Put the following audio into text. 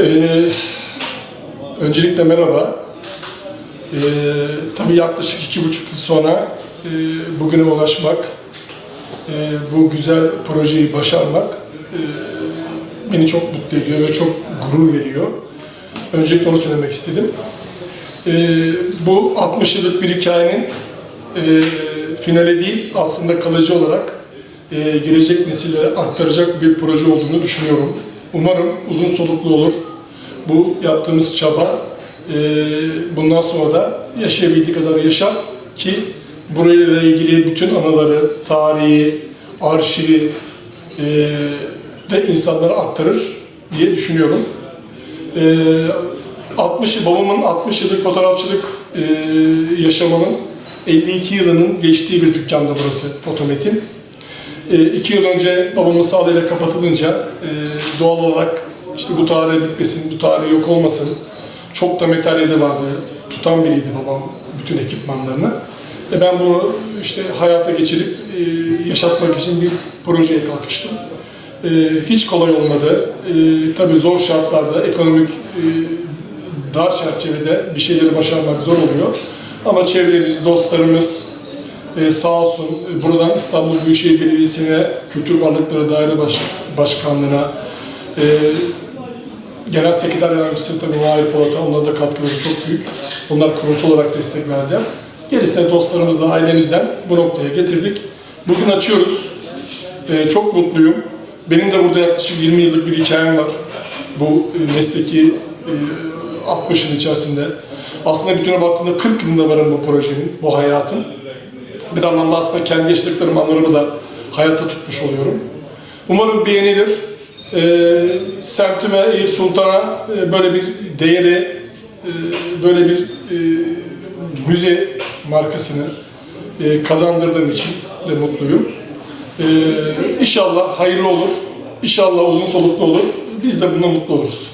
Ee, öncelikle merhaba. Ee, tabii yaklaşık iki buçuk yıl sonra e, bugüne ulaşmak, e, bu güzel projeyi başarmak e, beni çok mutlu ediyor ve çok gurur veriyor. Öncelikle onu söylemek istedim. E, bu 60 yıllık bir hikayenin e, finale değil, aslında kalıcı olarak e, gelecek nesillere aktaracak bir proje olduğunu düşünüyorum. Umarım uzun soluklu olur. Bu yaptığımız çaba e, bundan sonra da yaşayabildiği kadar yaşar ki burayla ilgili bütün anıları, tarihi, arşivi e, de insanlara aktarır diye düşünüyorum. E, 60 babamın 60 yıllık fotoğrafçılık e, yaşamının 52 yılının geçtiği bir dükkanda burası Fotomet'in. E, iki yıl önce babamın sağlığıyla kapatılınca e, doğal olarak işte bu tarih bitmesin, bu tarih yok olmasın. Çok da materyali vardı. Tutan biriydi babam bütün ekipmanlarını. E ben bunu işte hayata geçirip e, yaşatmak için bir projeye kalkıştım. E, hiç kolay olmadı. E, tabii zor şartlarda, ekonomik e, dar çerçevede bir şeyleri başarmak zor oluyor. Ama çevremiz, dostlarımız, ee, sağ olsun e, buradan İstanbul Büyükşehir Belediyesi'ne, Kültür Varlıkları Daire Baş- Başkanlığı'na, e, Genel Sekreter Yardımcısı tabii Mahir Polat'a, onların da katkıları çok büyük. Onlar kurumsal olarak destek verdiler. Gerisine dostlarımızla, ailemizden bu noktaya getirdik. Bugün açıyoruz. E, çok mutluyum. Benim de burada yaklaşık 20 yıllık bir hikayem var. Bu e, mesleki e, 60 yıl içerisinde. Aslında bütüne baktığımda 40 yılında varım bu projenin, bu hayatın bir anlamda aslında kendi yaşadıklarım anılarımı da hayatta tutmuş oluyorum. Umarım beğenilir. Ee, semtime, Eyüp Sultan'a e, böyle bir değeri, e, böyle bir e, müze markasını e, kazandırdığım için de mutluyum. Ee, inşallah hayırlı olur, inşallah uzun soluklu olur. Biz de bundan mutlu oluruz.